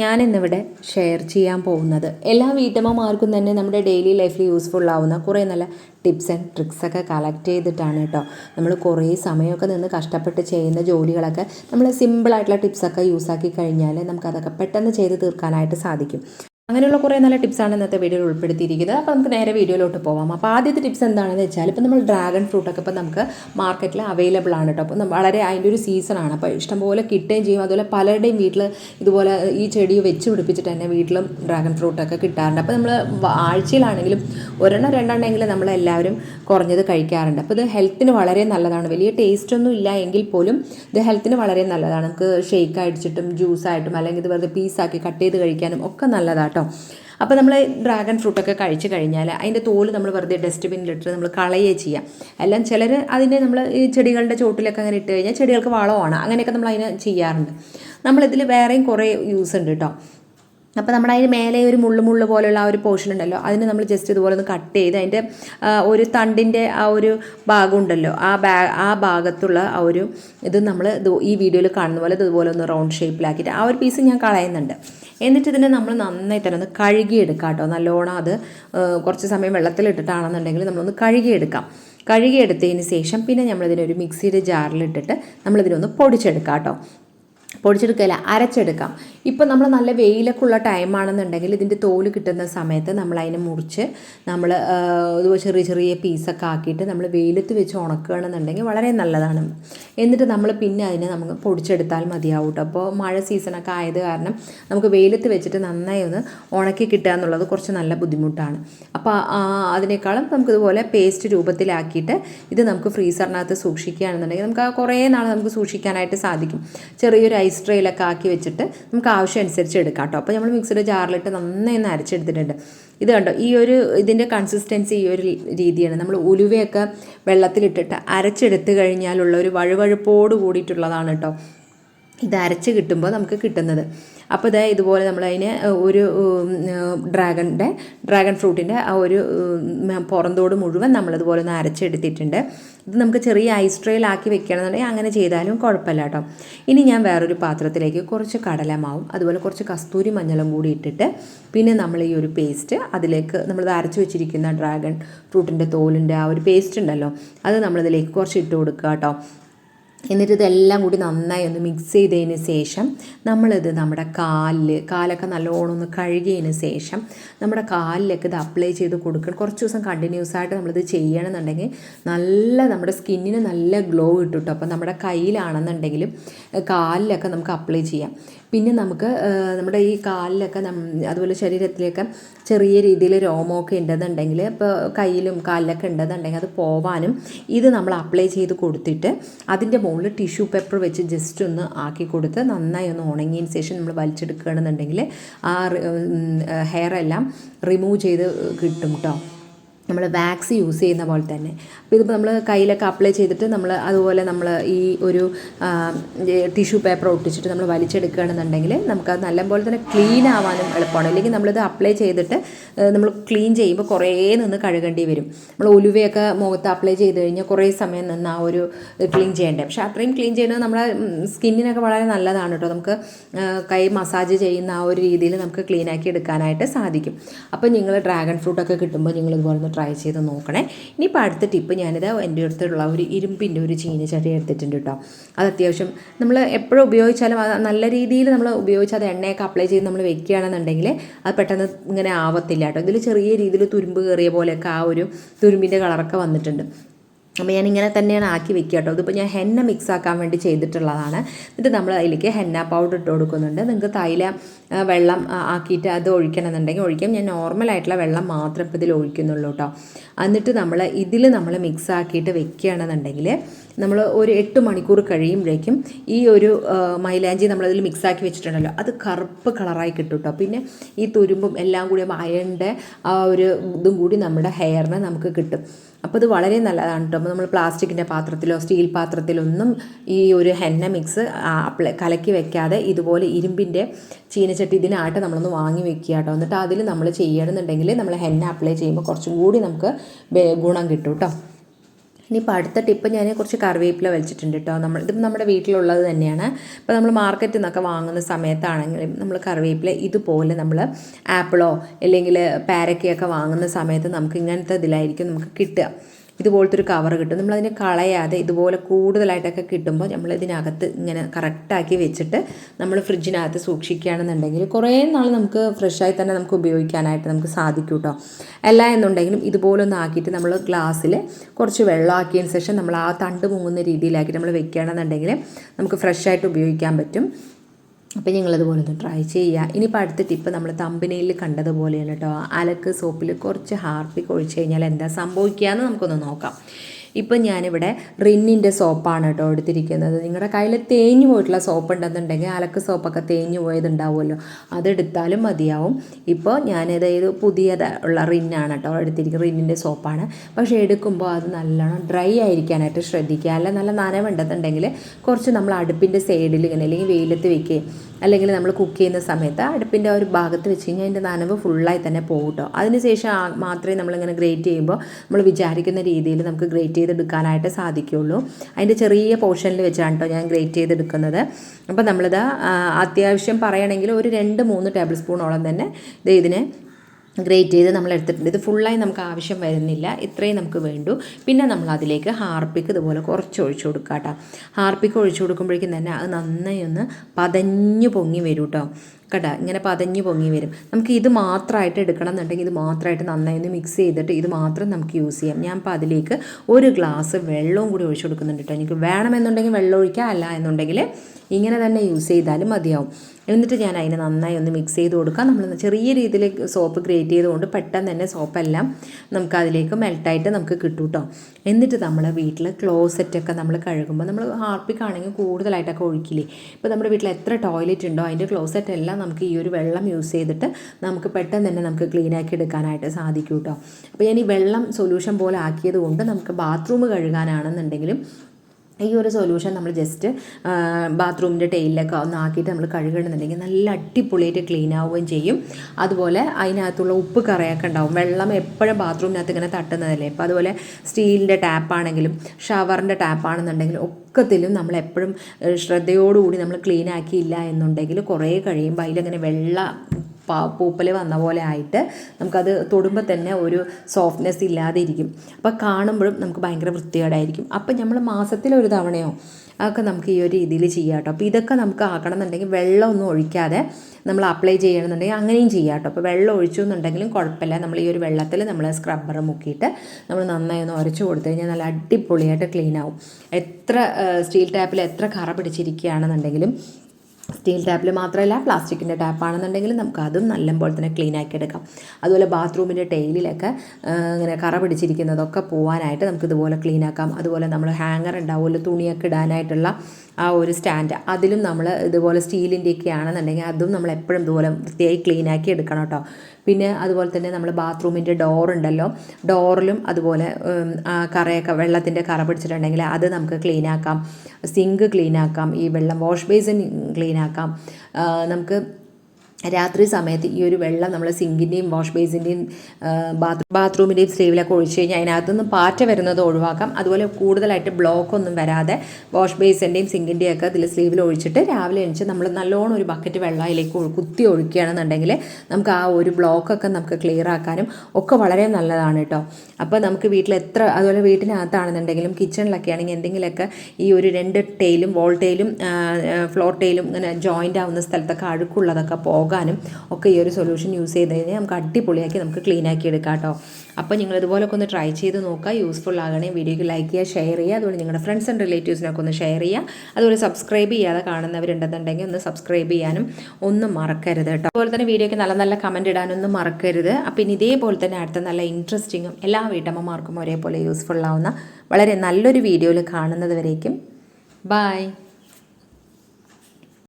ഞാനിന്നിവിടെ ഷെയർ ചെയ്യാൻ പോകുന്നത്. എല്ലാ വീട്ടമ്മമാർക്കും തന്നെ നമ്മുടെ ഡെയിലി ലൈഫിൽ യൂസ്ഫുൾ ആവുന്ന കുറേ നല്ല ടിപ്സ് ആൻഡ് ട്രിക്സ് ഒക്കെ കളക്ട് ചെയ്തിട്ടാണ് കേട്ടോ നമ്മൾ കുറേ സമയമൊക്കെ നിന്ന് കഷ്ടപ്പെട്ട് ചെയ്യുന്ന ജോലികളൊക്കെ നമ്മൾ സിമ്പിളായിട്ടുള്ള ടിപ്സൊക്കെ യൂസ് ആക്കി കഴിഞ്ഞാൽ നമുക്കതൊക്കെ പെട്ടെന്ന് ചെയ്ത് തീർക്കാനായിട്ട് സാധിക്കും. അങ്ങനെയുള്ള കുറേ നല്ല ടിപ്സാണ് ഇന്നത്തെ വീഡിയോയിൽ ഉൾപ്പെടുത്തിയിരിക്കുന്നത്. അപ്പോൾ നമുക്ക് നേരെ വീഡിയോയിലോട്ട് പോവാം. അപ്പോൾ ആദ്യത്തെ ടിപ്സ് എന്താണെന്ന് വെച്ചാൽ ഇപ്പോൾ നമ്മൾ ഡ്രാഗൺ ഫ്രൂട്ടൊക്കെ ഇപ്പോൾ നമുക്ക് മാർക്കറ്റിൽ അവൈലബിൾ ആണ് കേട്ടോ അപ്പോൾ വളരെ അതിന്റെ ഒരു സീസണാണ് അപ്പോൾ ഇഷ്ടംപോലെ കിട്ടുകയും ചെയ്യും. അതുപോലെ പലരുടെയും വീട്ടിൽ ഇതുപോലെ ഈ ചെടി വെച്ച് പിടിപ്പിച്ചിട്ട് തന്നെ വീട്ടിലും ഡ്രാഗൺ ഫ്രൂട്ടൊക്കെ കിട്ടാറുണ്ട്. അപ്പോൾ നമ്മൾ ആഴ്ചയിലാണെങ്കിലും ഒരെണ്ണം രണ്ടെണ്ണമെങ്കിലും നമ്മൾ എല്ലാവരും കുറഞ്ഞത് കഴിക്കാറുണ്ട്. അപ്പോൾ ഇത് ഹെൽത്തിന് വളരെ നല്ലതാണ്. വലിയ ടേസ്റ്റ് ഒന്നും ഇല്ല എങ്കിൽ പോലും ഇത് ഹെൽത്തിന് വളരെ നല്ലതാണ്. നമുക്ക് ഷേക്ക് അടിച്ചിട്ടും ജ്യൂസായിട്ടും അല്ലെങ്കിൽ ഇത് വെറുതെ പീസാക്കി കട്ട് ചെയ്ത് കഴിക്കാനും ഒക്കെ നല്ലതാണ്. കേട്ടോ. അപ്പോൾ നമ്മൾ ഡ്രാഗൺ ഫ്രൂട്ടൊക്കെ കഴിച്ചു കഴിഞ്ഞാൽ അതിന്റെ തോൽ നമ്മൾ വെറുതെ ഡസ്റ്റ്ബിന്നിലിട്ട് നമ്മൾ കളയേ ചെയ്യാം. എല്ലാം ചിലർ അതിനെ നമ്മൾ ഈ ചെടികളുടെ ചോട്ടിലൊക്കെ അങ്ങനെ ഇട്ട് കഴിഞ്ഞാൽ ചെടികൾക്ക് വളമാണ്. അങ്ങനെയൊക്കെ നമ്മൾ അതിന് ചെയ്യാറുണ്ട്. നമ്മളിതിൽ വേറെയും കുറേ യൂസ് ഉണ്ട് കേട്ടോ. അപ്പോൾ നമ്മുടെ അതിന് മേലെ ഒരു മുള്ളു മുള്ളു പോലുള്ള ആ ഒരു പോർഷൻ ഉണ്ടല്ലോ. അതിന് നമ്മൾ ജസ്റ്റ് ഇതുപോലെ ഒന്ന് കട്ട് ചെയ്ത് അതിന്റെ ഒരു തണ്ടിന്റെ ആ ഒരു ഭാഗം ഉണ്ടല്ലോ. ആ ബാ ആ ഭാഗത്തുള്ള ആ ഒരു ഇത് നമ്മൾ ഈ വീഡിയോയിൽ കാണുന്ന പോലെ ഇതുപോലെ ഒന്ന് റൗണ്ട് ഷേപ്പിലാക്കിയിട്ട് ആ ഒരു പീസ് ഞാൻ കളയുന്നുണ്ട്. എന്നിട്ട് ഇതിനെ നമ്മൾ നന്നായി തന്നെ ഒന്ന് കഴുകിയെടുക്കാം കേട്ടോ. നല്ലോണം അത് കുറച്ച് സമയം വെള്ളത്തിലിട്ടിട്ടാണെന്നുണ്ടെങ്കിൽ നമ്മളൊന്ന് കഴുകിയെടുക്കാം. കഴുകിയെടുത്തതിന് ശേഷം പിന്നെ നമ്മളിതിനൊരു മിക്സിയുടെ ജാറിലിട്ടിട്ട് നമ്മളിതിനൊന്ന് പൊടിച്ചെടുക്കാം കേട്ടോ. പൊടിച്ചെടുക്കല്ല അരച്ചെടുക്കാം. ഇപ്പം നമ്മൾ നല്ല വെയിലൊക്കെ ഉള്ള ടൈമാണെന്നുണ്ടെങ്കിൽ ഇതിന്റെ തോൽ കിട്ടുന്ന സമയത്ത് നമ്മൾ അതിനെ മുറിച്ച് നമ്മൾ ചെറിയ ചെറിയ പീസൊക്കെ ആക്കിയിട്ട് നമ്മൾ വെയിലത്ത് വെച്ച് ഉണക്കുകയാണെന്നുണ്ടെങ്കിൽ വളരെ നല്ലതാണ്. എന്നിട്ട് നമ്മൾ പിന്നെ അതിനെ നമുക്ക് പൊടിച്ചെടുത്താൽ മതിയാവും കേട്ടോ അപ്പോൾ മഴ സീസണൊക്കെ ആയത് കാരണം നമുക്ക് വെയിലത്ത് വെച്ചിട്ട് നന്നായി ഒന്ന് ഉണക്കി കിട്ടുക എന്നുള്ളത് കുറച്ച് നല്ല ബുദ്ധിമുട്ടാണ്. അപ്പോൾ അതിനേക്കാളും നമുക്കിതുപോലെ പേസ്റ്റ് രൂപത്തിലാക്കിയിട്ട് ഇത് നമുക്ക് ഫ്രീസറിനകത്ത് സൂക്ഷിക്കുകയാണെന്നുണ്ടെങ്കിൽ നമുക്ക് കുറേ നാൾ നമുക്ക് സൂക്ഷിക്കാനായിട്ട് സാധിക്കും. ചെറിയൊരു ഐസ് ട്രെയിലൊക്കെ ആക്കി വെച്ചിട്ട് നമുക്ക് ആവശ്യം അനുസരിച്ച് എടുക്കാം കേട്ടോ. അപ്പോൾ നമ്മൾ മിക്സിയുടെ ജാറിലിട്ട് നന്നായി ഒന്ന് അരച്ചെടുത്തിട്ടുണ്ട്. ഇത് കണ്ടോ ഈ ഒരു ഇതിന്റെ കൺസിസ്റ്റൻസി ഈ ഒരു രീതിയാണ്. നമ്മൾ ഉലുവയൊക്കെ വെള്ളത്തിലിട്ടിട്ട് അരച്ചെടുത്ത് കഴിഞ്ഞാലുള്ള ഒരു വഴുവഴുപ്പോട് കൂടിയിട്ടുള്ളതാണ് കേട്ടോ. ഇത് അരച്ച് കിട്ടുമ്പോൾ നമുക്ക് കിട്ടുന്നത്. അപ്പോൾ ഇതാ ഇതുപോലെ നമ്മൾ അതിനെ ഒരു ഡ്രാഗണിന്റെ ഡ്രാഗൺ ഫ്രൂട്ടിന്റെ ആ ഒരു പുറന്തോട് മുഴുവൻ നമ്മളിതുപോലെ ഒന്ന് അരച്ചെടുത്തിട്ടുണ്ട്. ഇത് നമുക്ക് ചെറിയ ഐസ് ട്രേയിലാക്കി വെക്കണമെന്നുണ്ടെങ്കിൽ അങ്ങനെ ചെയ്താലും കുഴപ്പമില്ല കേട്ടോ. ഇനി ഞാൻ വേറൊരു പാത്രത്തിലേക്ക് കുറച്ച് കടലമാവും അതുപോലെ കുറച്ച് കസ്തൂരി മഞ്ഞളും കൂടി ഇട്ടിട്ട് പിന്നെ നമ്മൾ ഈ ഒരു പേസ്റ്റ് അതിലേക്ക് നമ്മളിത് അരച്ച് വെച്ചിരിക്കുന്ന ഡ്രാഗൺ ഫ്രൂട്ടിന്റെ തോലിന്റെ ആ ഒരു പേസ്റ്റ് ഉണ്ടല്ലോ അത് നമ്മളിതിലേക്ക് കുറച്ച് ഇട്ട് കൊടുക്കുക കേട്ടോ. എന്നിട്ട് ഇതെല്ലാം കൂടി നന്നായി ഒന്ന് മിക്സ് ചെയ്തതിന് ശേഷം നമ്മളിത് നമ്മുടെ കാലിൽ കാലൊക്കെ നല്ലോണം ഒന്ന് കഴുകിയതിന് ശേഷം നമ്മുടെ കാലിലൊക്കെ ഇത് അപ്ലൈ ചെയ്ത് കൊടുക്കണം. കുറച്ച് ദിവസം കണ്ടിന്യൂസ് ആയിട്ട് നമ്മളിത് ചെയ്യണമെന്നുണ്ടെങ്കിൽ നല്ല നമ്മുടെ സ്കിന്നിന് നല്ല ഗ്ലോ കേട്ടോ അപ്പോൾ നമ്മുടെ കയ്യിലാണെന്നുണ്ടെങ്കിലും കാലിലൊക്കെ നമുക്ക് അപ്ലൈ ചെയ്യാം. പിന്നെ നമുക്ക് നമ്മുടെ ഈ കാലിലൊക്കെ അതുപോലെ ശരീരത്തിലൊക്കെ ചെറിയ രീതിയിൽ രോമമൊക്കെ ഉണ്ടെന്നുണ്ടെങ്കിൽ ഇപ്പോൾ കയ്യിലും കാലിലൊക്കെ ഉണ്ടെന്നുണ്ടെങ്കിൽ അത് പോവാനും ഇത് നമ്മൾ അപ്ലൈ ചെയ്ത് കൊടുത്തിട്ട് അതിന്റെ മുകളിൽ ടിഷ്യൂ പേപ്പർ വെച്ച് ജസ്റ്റ് ഒന്ന് ആക്കി കൊടുത്ത് നന്നായി ഒന്ന് ഉണങ്ങിയതിന് ശേഷം നമ്മൾ വലിച്ചെടുക്കുകയാണെന്നുണ്ടെങ്കിൽ ആ ഹെയർ എല്ലാം റിമൂവ് ചെയ്ത് കിട്ടും കേട്ടോ നമ്മൾ വാക്സ് യൂസ് ചെയ്യുന്ന പോലെ തന്നെ. അപ്പോൾ ഇതിപ്പോൾ നമ്മൾ കയ്യിലൊക്കെ അപ്ലൈ ചെയ്തിട്ട് നമ്മൾ അതുപോലെ നമ്മൾ ഈ ഒരു ടിഷ്യൂ പേപ്പർ ഒട്ടിച്ചിട്ട് നമ്മൾ വലിച്ചെടുക്കുകയാണെന്നുണ്ടെങ്കിൽ നമുക്ക് അത് നല്ലപോലെ തന്നെ ക്ലീൻ ആവാനും എളുപ്പമാണ്. അല്ലെങ്കിൽ നമ്മളിത് അപ്ലൈ ചെയ്തിട്ട് നമ്മൾ ക്ലീൻ ചെയ്യുമ്പോൾ കുറേ നിന്ന് കഴുകേണ്ടി വരും. നമ്മൾ ഒലുവയൊക്കെ മുഖത്ത് അപ്ലൈ ചെയ്ത് കഴിഞ്ഞാൽ കുറേ സമയം നിന്ന് ആ ഒരു ക്ലീൻ ചെയ്യേണ്ടത് പക്ഷേ അത്രയും ക്ലീൻ ചെയ്യുന്നത് നമ്മുടെ സ്കിന്നിനൊക്കെ വളരെ നല്ലതാണ് കേട്ടോ. നമുക്ക് കൈ മസാജ് ചെയ്യുന്ന ആ ഒരു രീതിയിൽ നമുക്ക് ക്ലീനാക്കി എടുക്കാനായിട്ട് സാധിക്കും. അപ്പോൾ നിങ്ങൾ ഡ്രാഗൺ ഫ്രൂട്ടൊക്കെ കിട്ടുമ്പോൾ നിങ്ങൾ ഇതുപോലെ ട്രൈ ചെയ്ത് നോക്കണേ. ഇനിയിപ്പോൾ അടുത്ത ടിപ്പ് ഞാനിത് എന്റെ അടുത്തുള്ള ഒരു ഇരുമ്പിന്റെ ഒരു ചീനച്ചട്ടി എടുത്തിട്ടുണ്ട് കേട്ടോ അത് അത്യാവശ്യം നമ്മൾ എപ്പോഴും ഉപയോഗിച്ചാലും അത് നല്ല രീതിയിൽ നമ്മൾ ഉപയോഗിച്ച് അത് എണ്ണയൊക്കെ അപ്ലൈ ചെയ്ത് നമ്മൾ വെക്കുകയാണെന്നുണ്ടെങ്കിൽ അത് പെട്ടെന്ന് ഇങ്ങനെ ആവത്തില്ല കേട്ടോ ഇതിൽ ചെറിയ രീതിയിൽ തുരുമ്പ് കയറിയ പോലെയൊക്കെ ആ ഒരു തുരുമ്പിന്റെ കളറൊക്കെ വന്നിട്ടുണ്ട്. അപ്പോൾ ഞാൻ ഇങ്ങനെ തന്നെയാണ് ആക്കി വെക്കുക കേട്ടോ. ഇതിപ്പോൾ ഞാൻ ഹെന്ന മിക്സ് ആക്കാൻ വേണ്ടി ചെയ്തിട്ടുള്ളതാണ്. എന്നിട്ട് നമ്മൾ അതിലേക്ക് ഹെന്ന പൗഡർ ഇട്ട് കൊടുക്കുന്നുണ്ട്. നിങ്ങൾക്ക് തൈല വെള്ളം ആക്കിയിട്ട് അത് ഒഴിക്കണമെന്നുണ്ടെങ്കിൽ ഒഴിക്കാം. ഞാൻ നോർമലായിട്ടുള്ള വെള്ളം മാത്രം ഇപ്പോൾ ഇതിൽ ഒഴിക്കുന്നുള്ളൂ കേട്ടോ. എന്നിട്ട് നമ്മൾ ഇതിൽ നമ്മൾ മിക്സ് ആക്കിയിട്ട് വെക്കുകയാണെന്നുണ്ടെങ്കിൽ നമ്മൾ ഒരു എട്ട് മണിക്കൂർ കഴിയുമ്പോഴേക്കും ഈ ഒരു മൈലാഞ്ചി നമ്മളതിൽ മിക്സാക്കി വെച്ചിട്ടുണ്ടല്ലോ. അത് കറുപ്പ് കളറായി കിട്ടും കേട്ടോ പിന്നെ ഈ തുരുമ്പും എല്ലാം കൂടി അയണിന്റെ ആ ഒരു ഇതും കൂടി നമ്മുടെ ഹെയറിന് നമുക്ക് കിട്ടും. അപ്പോൾ ഇത് വളരെ നല്ലതാണ് കേട്ടോ അപ്പോൾ നമ്മൾ പ്ലാസ്റ്റിക്കിന്റെ പാത്രത്തിലോ സ്റ്റീൽ പാത്രത്തിലോ ഒന്നും ഈ ഒരു ഹെന്ന മിക്സ് കലക്കി വെക്കാതെ ഇതുപോലെ ഇരുമ്പിന്റെ ചീനച്ചട്ടി ഇതിനായിട്ട് നമ്മളൊന്ന് വാങ്ങി വെക്കുക കേട്ടോ എന്നിട്ട് അതിൽ നമ്മൾ ചെയ്യണമെന്നുണ്ടെങ്കിൽ നമ്മൾ ഹെന്ന അപ്ലൈ ചെയ്യുമ്പോൾ കുറച്ചും കൂടി നമുക്ക് ഗുണം കിട്ടും കേട്ടോ ഇനിയിപ്പോൾ അടുത്ത ടിപ്പ് ഞാൻ കുറച്ച് കറിവേപ്പില വലിച്ചിട്ടുണ്ട് കേട്ടോ നമ്മൾ ഇത് നമ്മുടെ വീട്ടിലുള്ളത് തന്നെയാണ്. ഇപ്പോൾ നമ്മൾ മാർക്കറ്റിൽ നിന്നൊക്കെ വാങ്ങുന്ന സമയത്താണെങ്കിലും നമ്മൾ കറിവേപ്പില ഇതുപോലെ നമ്മൾ ആപ്പിളോ അല്ലെങ്കിൽ പാരക്കയൊക്കെ വാങ്ങുന്ന സമയത്ത് നമുക്ക് ഇങ്ങനത്തെ ഇതിലായിരിക്കും നമുക്ക് കിട്ടുക. ഇതുപോലത്തെ ഒരു കവർ കിട്ടും. നമ്മളതിനെ കളയാതെ ഇതുപോലെ കൂടുതലായിട്ടൊക്കെ കിട്ടുമ്പോൾ നമ്മൾ ഇതിനകത്ത് ഇങ്ങനെ കറക്റ്റാക്കി വെച്ചിട്ട് നമ്മൾ ഫ്രിഡ്ജിനകത്ത് സൂക്ഷിക്കുകയാണെന്നുണ്ടെങ്കിൽ കുറേ നാൾ നമുക്ക് ഫ്രഷായി തന്നെ നമുക്ക് ഉപയോഗിക്കാനായിട്ട് നമുക്ക് സാധിക്കും കേട്ടോ അല്ല എന്നുണ്ടെങ്കിലും ഇതുപോലെ ഒന്ന് ആക്കിയിട്ട് നമ്മൾ ഗ്ലാസ്സിൽ കുറച്ച് വെള്ളമാക്കിയതിന് ശേഷം നമ്മൾ ആ തണ്ട് മുങ്ങുന്ന രീതിയിലാക്കി നമ്മൾ വെക്കുകയാണെന്നുണ്ടെങ്കിൽ നമുക്ക് ഫ്രഷായിട്ട് ഉപയോഗിക്കാൻ പറ്റും. അപ്പോൾ നിങ്ങളതുപോലെ ഒന്ന് ട്രൈ ചെയ്യുക ഇനിയിപ്പോൾ അടുത്ത ടിപ്പ് നമ്മൾ തമ്പനയിൽ കണ്ടതുപോലെയാണ് കേട്ടോ അലക്ക് സോപ്പിൽ കുറച്ച് ഹാർപ്പിക്ക് ഒഴിച്ച് കഴിഞ്ഞാൽ എന്താ സംഭവിക്കുക എന്ന് നമുക്കൊന്ന് നോക്കാം. ഇപ്പം ഞാനിവിടെ റിന്നിന്റെ സോപ്പാണ് കേട്ടോ എടുത്തിരിക്കുന്നത്. നിങ്ങളുടെ കയ്യിൽ തേഞ്ഞു പോയിട്ടുള്ള സോപ്പ് ഉണ്ടെന്നുണ്ടെങ്കിൽ അലക്ക് സോപ്പൊക്കെ തേഞ്ഞു പോയതുണ്ടാവുമല്ലോ. അതെടുത്താലും മതിയാവും. ഇപ്പോൾ ഞാനിത് ഇത് പുതിയത് ഉള്ള റിന്നാണ് കേട്ടോ എടുത്തിരിക്കുന്നത് റിന്നിന്റെ സോപ്പാണ്. പക്ഷേ എടുക്കുമ്പോൾ അത് നല്ലോണം ഡ്രൈ ആയിരിക്കാനായിട്ട് ശ്രദ്ധിക്കുക. അല്ല നല്ല നനവുണ്ടെന്നുണ്ടെങ്കിൽ കുറച്ച് നമ്മൾ അടുപ്പിന്റെ സൈഡിൽ ഇങ്ങനെ അല്ലെങ്കിൽ വെയിലത്ത് വെക്കുകയും അല്ലെങ്കിൽ നമ്മൾ കുക്ക് ചെയ്യുന്ന സമയത്ത് അടുപ്പിന്റെ ഒരു ഭാഗത്ത് വെച്ച് കഴിഞ്ഞാൽ അതിന്റെ നനവ് ഫുള്ളായി തന്നെ പോകും കേട്ടോ അതിനുശേഷം മാത്രമേ നമ്മളിങ്ങനെ ഗ്രേറ്റ് ചെയ്യുമ്പോൾ നമ്മൾ വിചാരിക്കുന്ന രീതിയിൽ നമുക്ക് ഗ്രേറ്റ് ചെയ്തെടുക്കാനായിട്ട് സാധിക്കുകയുള്ളൂ. അതിന്റെ ചെറിയ പോർഷനിൽ വെച്ചാണ് കേട്ടോ ഞാൻ ഗ്രേറ്റ് ചെയ്തെടുക്കുന്നത്. അപ്പോൾ നമ്മളിത് അത്യാവശ്യം പറയുകയാണെങ്കിൽ ഒരു രണ്ട് മൂന്ന് ടേബിൾ സ്പൂണോളം തന്നെ ഇത് ഇതിനെ ഗ്രേറ്റ് ചെയ്ത് നമ്മൾ എടുത്തിട്ടുണ്ട് ഇത് ഫുള്ളായി നമുക്ക് ആവശ്യം വരുന്നില്ല. ഇത്രയും നമുക്ക് വേണ്ടു. പിന്നെ നമ്മൾ അതിലേക്ക് ഹാർപ്പിക്ക് ഇതുപോലെ കുറച്ച് ഒഴിച്ചു കൊടുക്കുക കേട്ടോ ഹാർപ്പിക്ക് ഒഴിച്ചു കൊടുക്കുമ്പോഴേക്കും തന്നെ അത് നന്നായി ഒന്ന് പതഞ്ഞു പൊങ്ങി വരും കേട്ടോ കേട്ടോ? ഇങ്ങനെ പതഞ്ഞു പൊങ്ങി വരും. നമുക്ക് ഇത് മാത്രമായിട്ട് എടുക്കണം എന്നുണ്ടെങ്കിൽ ഇത് മാത്രമായിട്ട് നന്നായി ഒന്ന് മിക്സ് ചെയ്തിട്ട് ഇത് മാത്രം നമുക്ക് യൂസ് ചെയ്യാം. ഞാൻ ഇപ്പോൾ അതിലേക്ക് ഒരു ഗ്ലാസ് വെള്ളവും കൂടി ഒഴിച്ചു കൊടുക്കുന്നുണ്ട് കേട്ടോ എനിക്ക് വേണമെന്നുണ്ടെങ്കിൽ വെള്ളം ഒഴിക്കാം അല്ല എന്നുണ്ടെങ്കിൽ ഇങ്ങനെ തന്നെ യൂസ് ചെയ്താലും മതിയാവും. എന്നിട്ട് ഞാൻ അതിനെ നന്നായി ഒന്ന് മിക്സ് ചെയ്ത് കൊടുക്കാം. നമ്മൾ ചെറിയ രീതിയിൽ സോപ്പ് ഗ്രേറ്റ് ചെയ്തുകൊണ്ട് പെട്ടെന്ന് തന്നെ സോപ്പെല്ലാം നമുക്ക് അതിലേക്ക് മെൽട്ടായിട്ട് നമുക്ക് കിട്ടും കേട്ടോ എന്നിട്ട് നമ്മൾ വീട്ടിൽ ക്ലോസറ്റൊക്കെ നമ്മൾ കഴുകുമ്പോൾ നമ്മൾ ഹാർപ്പിക്കാണെങ്കിൽ കൂടുതലായിട്ടൊക്കെ ഒഴിക്കില്ലേ? ഇപ്പോൾ നമ്മുടെ വീട്ടിൽ എത്ര ടോയ്ലറ്റ് ഉണ്ടോ അതിന്റെ ക്ലോസറ്റ് എല്ലാം നമുക്ക് ഈ ഒരു വെള്ളം യൂസ് ചെയ്തിട്ട് നമുക്ക് പെട്ടെന്ന് തന്നെ നമുക്ക് ക്ലീൻ ആക്കി എടുക്കാനായിട്ട് സാധിക്കും കേട്ടോ അപ്പോൾ ഞാൻ ഈ വെള്ളം സൊല്യൂഷൻ പോലെ ആക്കിയത് കൊണ്ട് നമുക്ക് ബാത്റൂം കഴുകാനാണെന്നുണ്ടെങ്കിലും ഈ ഒരു സൊല്യൂഷൻ നമ്മൾ ജസ്റ്റ് ബാത്റൂമിന്റെ ടൈലിലൊക്കെ ഒന്ന് ആക്കിയിട്ട് നമ്മൾ കഴുകണമെന്നുണ്ടെങ്കിൽ നല്ല അടിപൊളിയായിട്ട് ക്ലീൻ ആവുകയും ചെയ്യും. അതുപോലെ അതിനകത്തുള്ള ഉപ്പ് കറയൊക്കെ ഉണ്ടാവും. വെള്ളം എപ്പോഴും ബാത്റൂമിനകത്ത് ഇങ്ങനെ തട്ടുന്നതല്ലേ? അപ്പോൾ അതുപോലെ സ്റ്റീലിന്റെ ടാപ്പാണെങ്കിലും ഷവറിന്റെ ടാപ്പാണെന്നുണ്ടെങ്കിലും ഒക്കത്തിലും നമ്മൾ എപ്പോഴും ശ്രദ്ധയോടുകൂടി നമ്മൾ ക്ലീൻ ആക്കിയില്ല എന്നുണ്ടെങ്കിൽ കുറേ കഴിയുമ്പോൾ അതിലങ്ങനെ വെള്ള പൂപ്പൽ വന്ന പോലെ ആയിട്ട് നമുക്കത് തൊടുമ്പോൾ തന്നെ ഒരു സോഫ്റ്റ്നെസ് ഇല്ലാതെ ഇരിക്കും അപ്പോൾ കാണുമ്പോഴും നമുക്ക് ഭയങ്കര വൃത്തികേടായിരിക്കും. അപ്പം നമ്മൾ മാസത്തിൽ ഒരു തവണയോ അതൊക്കെ നമുക്ക് ഈ ഒരു രീതിയിൽ ചെയ്യാം കേട്ടോ. അപ്പോൾ ഇതൊക്കെ നമുക്ക് ആക്കണം എന്നുണ്ടെങ്കിൽ വെള്ളമൊന്നും ഒഴിക്കാതെ നമ്മൾ അപ്ലൈ ചെയ്യണമെന്നുണ്ടെങ്കിൽ അങ്ങനെയും ചെയ്യാം കേട്ടോ. അപ്പോൾ വെള്ളം ഒഴിച്ചു എന്നുണ്ടെങ്കിലും കുഴപ്പമില്ല. നമ്മൾ ഈ ഒരു വെള്ളത്തിൽ നമ്മൾ സ്ക്രബ്ബർ മുക്കിയിട്ട് നമ്മൾ നന്നായി ഒന്ന് ഉരച്ചു കൊടുത്തു കഴിഞ്ഞാൽ നല്ല അടിപൊളിയായിട്ട് ക്ലീൻ ആവും. എത്ര സ്റ്റീൽ ടാപ്പിൽ എത്ര കറ പിടിച്ചിരിക്കുകയാണെന്നുണ്ടെങ്കിലും സ്റ്റീൽ ടാപ്പിൽ മാത്രമല്ല പ്ലാസ്റ്റിക്കിന്റെ ടാപ്പാണെന്നുണ്ടെങ്കിൽ നമുക്ക് അതും നല്ലപോലെ തന്നെ ക്ലീൻ ആക്കി എടുക്കാം അതുപോലെ ബാത്റൂമിന്റെ ടൈലിലൊക്കെ ഇങ്ങനെ കറ പിടിച്ചിരിക്കുന്നതൊക്കെ പോകാനായിട്ട് നമുക്ക് ഇതുപോലെ ക്ലീൻ ആക്കാം. അതുപോലെ നമ്മൾ ഹാങ്ങർ ഉണ്ടാവുമല്ലോ തുണിയൊക്കെ ഇടാനായിട്ടുള്ള ആ ഒരു സ്റ്റാൻഡ് അതിലും നമ്മൾ ഇതുപോലെ സ്റ്റീലിന്റെയൊക്കെ ആണെന്നുണ്ടെങ്കിൽ അതും നമ്മൾ എപ്പോഴും ഇതുപോലെ വൃത്തിയായി ക്ലീനാക്കി എടുക്കണം കേട്ടോ പിന്നെ അതുപോലെ തന്നെ നമ്മൾ ബാത്റൂമിന്റെ ഡോർ ഉണ്ടല്ലോ. ഡോറിലും അതുപോലെ കറയൊക്കെ വെള്ളത്തിന്റെ കറ പിടിച്ചിട്ടുണ്ടെങ്കിൽ അത് നമുക്ക് ക്ലീനാക്കാം സിങ്ക് ക്ലീനാക്കാം ഈ വെള്ളം വാഷ് ബേസിൻ ക്ലീനാക്കാം നമുക്ക് രാത്രി സമയത്ത് ഈ ഒരു വെള്ളം നമ്മൾ സിങ്കിന്റെയും വാഷ് ബേസിന്റെയും ബാത്ത് ബാത്റൂമിന്റെയും സ്ലീവിലൊക്കെ ഒഴിച്ച് കഴിഞ്ഞാൽ അതിനകത്തുനിന്ന് പാറ്റ വരുന്നത് ഒഴിവാക്കാം. അതുപോലെ കൂടുതലായിട്ട് ബ്ലോക്ക് ഒന്നും വരാതെ വാഷ് ബേസിന്റെയും സിങ്കിന്റെയും ഒക്കെ ഇതിൽ സ്ലീവിൽ ഒഴിച്ചിട്ട് രാവിലെ എണിച്ച് നമ്മൾ നല്ലോണം ഒരു ബക്കറ്റ് വെള്ളം അതിലേക്ക് കുത്തി ഒഴിക്കുകയാണെന്നുണ്ടെങ്കിൽ നമുക്ക് ആ ഒരു ബ്ലോക്കൊക്കെ നമുക്ക് ക്ലിയർ ആക്കാനും ഒക്കെ വളരെ നല്ലതാണ് കേട്ടോ. അപ്പോൾ നമുക്ക് വീട്ടിൽ എത്ര അതുപോലെ വീട്ടിനകത്താണെന്നുണ്ടെങ്കിലും കിച്ചണിലൊക്കെ ആണെങ്കിൽ എന്തെങ്കിലുമൊക്കെ ഈ ഒരു രണ്ട് ടൈലും വോൾ ടൈലും ഫ്ലോർ ടൈലും ഇങ്ങനെ ജോയിന്റ് ആവുന്ന സ്ഥലത്തൊക്കെ അഴുക്കുള്ളതൊക്കെ പോകാനും ഒക്കെ ഈ ഒരു സൊല്യൂഷൻ യൂസ് ചെയ്ത് കഴിഞ്ഞാൽ നമുക്ക് അടിപൊളിയാക്കി നമുക്ക് ക്ലീൻ ആക്കി എടുക്കാം കേട്ടോ അപ്പോൾ നിങ്ങൾ ഇതുപോലൊക്കെ ഒന്ന് ട്രൈ ചെയ്ത് നോക്കുക. യൂസ്ഫുൾ ആകണേ. വീഡിയോക്ക് ലൈക്ക് ചെയ്യുക ഷെയർ ചെയ്യുക. അതുപോലെ നിങ്ങളുടെ ഫ്രണ്ട്സ് ആൻഡ് റിലേറ്റീവ്സിനൊക്കെ ഒന്ന് ഷെയർ ചെയ്യുക. അതുപോലെ സബ്സ്ക്രൈബ് ചെയ്യാതെ കാണുന്നവരുണ്ടെന്നുണ്ടെങ്കിൽ ഒന്ന് സബ്സ്ക്രൈബ് ചെയ്യാനും ഒന്നും മറക്കരുത് കേട്ടോ അതുപോലെ തന്നെ വീഡിയോയ്ക്ക് നല്ല നല്ല കമന്റ് ഇടാനൊന്നും മറക്കരുത്. അപ്പോൾ ഇനി ഇതേപോലെ തന്നെ അടുത്ത നല്ല ഇൻട്രസ്റ്റിങ്ങും എല്ലാ വീട്ടമ്മമാർക്കും ഒരേപോലെ യൂസ്ഫുൾ ആവുന്ന വളരെ നല്ലൊരു വീഡിയോയിൽ കാണുന്നത് വരേക്കും. ബായ്